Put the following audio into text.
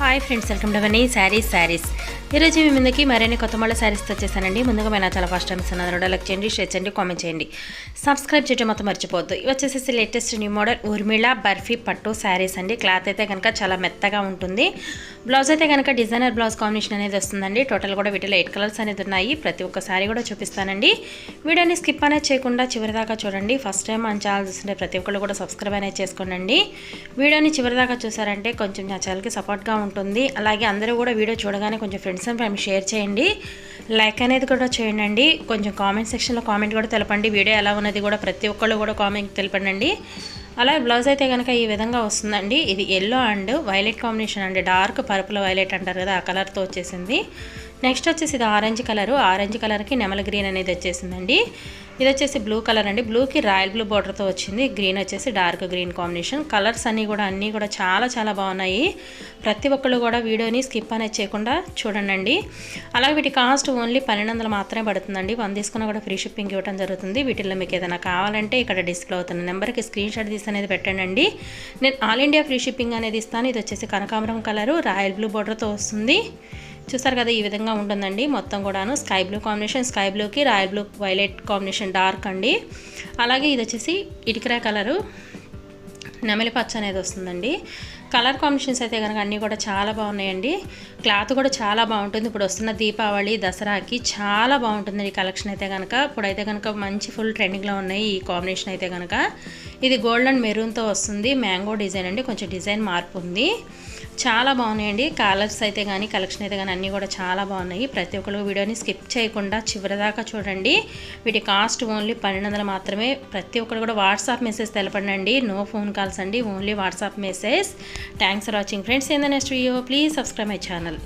Hi friends welcome to money sarees sarees ఈరోజు మీ ముందుకి మరిన్ని కొత్త మళ్ళీ శారీస్తో వచ్చేసానండి ముందుగా మేము చాలా ఫస్ట్ టైం ఇస్తున్నాను లైక్ చేయండి షేర్ చేయండి కామెంట్ చేయండి. సబ్స్క్రైబ్ చేయడం మొత్తం మర్చిపోవద్దు. ఇవి వచ్చేసి latest new model Urmila barfi పట్టు శారీస్ అండి. క్లాత్ అయితే కనుక చాలా మెత్తగా ఉంటుంది. బ్లౌజ్ అయితే కనుక డిజైనర్ బ్లౌజ్ కాంబినేషన్ అనేది వస్తుందండి. టోటల్ కూడా వీటిలో ఎయిట్ కలర్స్ అనేది ఉన్నాయి. ప్రతి ఒక్క శారీ కూడా చూపిస్తానండి. వీడియోని స్కిప్ అనేది చేయకుండా చివరిదాకా చూడండి. ఫస్ట్ టైం మన ఛానల్ చూస్తుంటే ప్రతి ఒక్కళ్ళు కూడా సబ్స్క్రైబ్ అనేది చేసుకోండి వీడియోని చివరిదాకా చూసారంటే కొంచెం నా ఛానల్కి సపోర్ట్గా ఉంటుంది. అలాగే అందరూ కూడా వీడియో చూడగానే కొంచెం ఫ్రెండ్స్ అండ్ ఫ్యామిలీ షేర్ చేయండి. లైక్ అనేది కూడా చేయండి కొంచెం కామెంట్ సెక్షన్లో కామెంట్ కూడా తెలపండి. వీడియో ఎలా ఉన్నది కూడా ప్రతి ఒక్కళ్ళు కూడా కామెంట్ తెలపండి అలా బ్లౌజ్ అయితే కనుక ఈ విధంగా వస్తుందండి. ఇది ఎల్లో అండ్ వైలెట్ కాంబినేషన్ అండి. డార్క్ పర్పుల్ వైలెట్ అంటారు కదా ఆ కలర్తో వచ్చేసింది. నెక్స్ట్ వచ్చేసి ఇది ఆరెంజ్ కలరు. ఆరెంజ్ కలర్కి నెమల గ్రీన్ అనేది వచ్చేసిందండి. ఇది వచ్చేసి బ్లూ కలర్ అండి. బ్లూకి రాయల్ బ్లూ బార్డర్తో వచ్చింది. గ్రీన్ వచ్చేసి డార్క్ గ్రీన్ కాంబినేషన్. కలర్స్ అన్నీ కూడా అన్నీ కూడా చాలా చాలా బాగున్నాయి. ప్రతి ఒక్కళ్ళు కూడా వీడియోని స్కిప్ అనేది చేయకుండా చూడండి అలాగే వీటి కాస్ట్ ఓన్లీ పన్నెండు వందలు మాత్రమే పడుతుందండి. వన్ తీసుకున్నా కూడా ఫ్రీ షిప్పింగ్ ఇవ్వడం జరుగుతుంది. వీటిల్లో మీకు ఏదైనా కావాలంటే ఇక్కడ డిస్ప్లే అవుతున్న నెంబర్కి స్క్రీన్ షాట్ తీసి అనేది పెట్టండి నేను ఆల్ ఇండియా ఫ్రీ షిప్పింగ్ అనేది ఇస్తాను. ఇది వచ్చేసి కనకాంబరం కలరు. రాయల్ బ్లూ బార్డర్తో వస్తుంది. చూస్తారు కదా ఈ విధంగా ఉంటుందండి. మొత్తం కూడాను స్కై బ్లూ కాంబినేషన్ స్కై బ్లూకి royal blue violet combination dark అండి. అలాగే ఇది వచ్చేసి ఇటుకరా కలరు. నెమలి పచ్చ అనేది వస్తుందండి. కలర్ కాంబినేషన్స్ అయితే కనుక అన్నీ కూడా చాలా బాగున్నాయండి. క్లాత్ కూడా చాలా బాగుంటుంది. ఇప్పుడు వస్తున్న దీపావళి దసరాకి చాలా బాగుంటుంది ఈ కలెక్షన్ అయితే కనుక. ఇప్పుడైతే కనుక మంచి ఫుల్ ట్రెండింగ్లో ఉన్నాయి ఈ కాంబినేషన్ అయితే కనుక. ఇది గోల్డ్ అండ్ మెరూన్తో వస్తుంది. మ్యాంగో డిజైన్ అండి. కొంచెం డిజైన్ మార్పు ఉంది. చాలా బాగున్నాయండి. కలర్స్ అయితే కానీ కలెక్షన్ అయితే కానీ అన్నీ కూడా చాలా బాగున్నాయి. ప్రతి ఒక్కరు వీడియోని స్కిప్ చేయకుండా చివరిదాకా చూడండి. వీటి కాస్ట్ ఓన్లీ పన్నెండు వందలు మాత్రమే. ప్రతి ఒక్కరు కూడా వాట్సాప్ మెసేజ్ తెలపండి నో ఫోన్ కాల్స్ అండి. Only WhatsApp message. Thanks for watching friends. ఏందో next video please subscribe my channel.